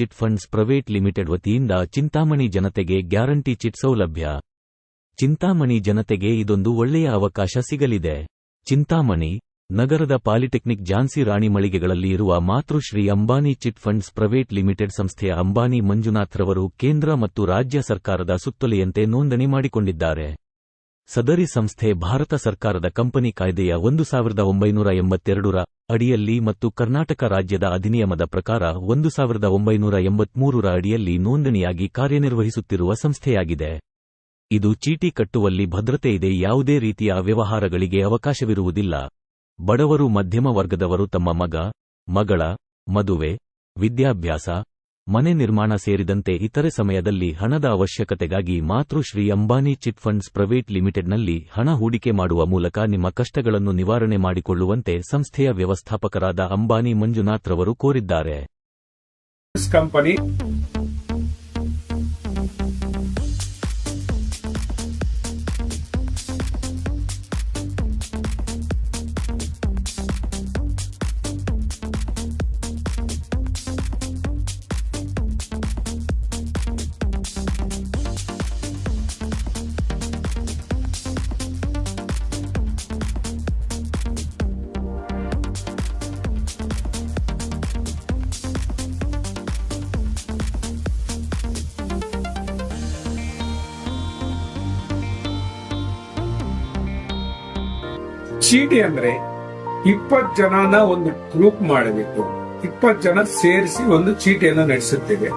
Chit funds private limited ವತಿಯಿಂದ ಚಿಂತಾಮಣಿ ಜನತೆಗೆ guarantee chit ಸೌಲಭ್ಯ. ಚಿಂತಾಮಣಿ ಜನತೆಗೆ ಇದೊಂದು ಒಳ್ಳೆಯ ಅವಕಾಶ ಸಿಗಲಿದೆ. ಚಿಂತಾಮಣಿ, ನಗರದ ಪಾಲಿಟೆಕ್ನಿಕ್ ಝಾನ್ಸಿ ರಾಣಿ ಮಳಿಗೆಗಳಲ್ಲಿ ಇರುವ Matrushree Ambani chit funds private limited ಸಂಸ್ಥೆಯ ಅಂಬಾನಿ ಮಂಜುನಾಥ್ರವರು ಕೇಂದ್ರ ಮತ್ತು ರಾಜ್ಯ ಸರ್ಕಾರದ ಸುತ್ತೊಲೆಯಂತೆ ನೋಂದಣಿ ಮಾಡಿಕೊಂಡಿದ್ದಾರೆ. ಸದರಿ ಸಂಸ್ಥೆ ಭಾರತ ಸರ್ಕಾರದ ಕಂಪನಿ ಕಾಯ್ದೆಯ ಒಂದು ಸಾವಿರದ ಒಂಬೈನೂರ ಎಂಬತ್ತೆರಡರ ಅಡಿಯಲ್ಲಿ ಮತ್ತು ಕರ್ನಾಟಕ ರಾಜ್ಯದ ಅಧಿನಿಯಮದ ಪ್ರಕಾರ ಒಂದು ಸಾವಿರದ ಒಂಬೈನೂರ ಎಂಬತ್ಮೂರರ ಅಡಿಯಲ್ಲಿ ನೋಂದಣಿಯಾಗಿ ಕಾರ್ಯನಿರ್ವಹಿಸುತ್ತಿರುವ ಸಂಸ್ಥೆಯಾಗಿದೆ. ಇದು ಚೀಟಿ ಕಟ್ಟುವಲ್ಲಿ ಭದ್ರತೆ ಇದೆ, ಯಾವುದೇ ರೀತಿಯ ವ್ಯವಹಾರಗಳಿಗೆ ಅವಕಾಶವಿರುವುದಿಲ್ಲ. ಬಡವರು ಮಧ್ಯಮ ವರ್ಗದವರು ತಮ್ಮ ಮಗ, ಮಗಳ ಮದುವೆ, ವಿದ್ಯಾಭ್ಯಾಸ ಮನೆ ನಿರ್ಮಾಣ ಸೇರಿದಂತೆ ಇತರೆ ಸಮಯದಲ್ಲಿ ಹಣದ ಅವಶ್ಯಕತೆಗಾಗಿ Matrushree Ambani chit funds private ಲಿಮಿಟೆಡ್ನಲ್ಲಿ ಹಣ ಹೂಡಿಕೆ ಮಾಡುವ ಮೂಲಕ ನಿಮ್ಮ ಕಷ್ಟಗಳನ್ನು ನಿವಾರಣೆ ಮಾಡಿಕೊಳ್ಳುವಂತೆ ಸಂಸ್ಥೆಯ ವ್ಯವಸ್ಥಾಪಕರಾದ ಅಂಬಾನಿ ಮಂಜುನಾಥ್ ರವರು ಕೋರಿದ್ದಾರೆ. ಚೀಟಿ ಅಂದ್ರೆ ಇಪ್ಪತ್ ಜನನ ಒಂದು ಗ್ರೂಪ್ ಮಾಡಬೇಕು ಇಪ್ಪತ್ ಜನ ಸೇರಿಸಿ ಒಂದು ಚೀಟಿಯನ್ನು ನಡೆಸುತ್ತೇವೆ.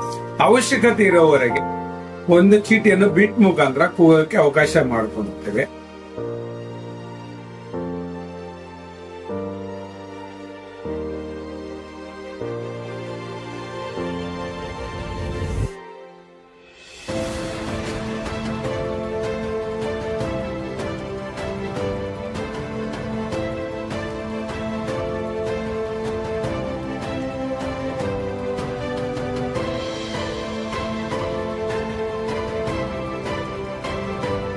ಅವಶ್ಯಕತೆ ಇರೋವರೆಗೆ ಒಂದು ಚೀಟಿಯನ್ನು ಬಿಟ್ ಮುಖಾಂತರ ಕೂಗೋಕೆ ಅವಕಾಶ ಮಾಡಿಕೊಳ್ಳುತ್ತೇವೆ